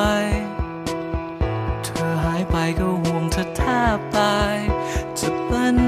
ย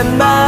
오랜만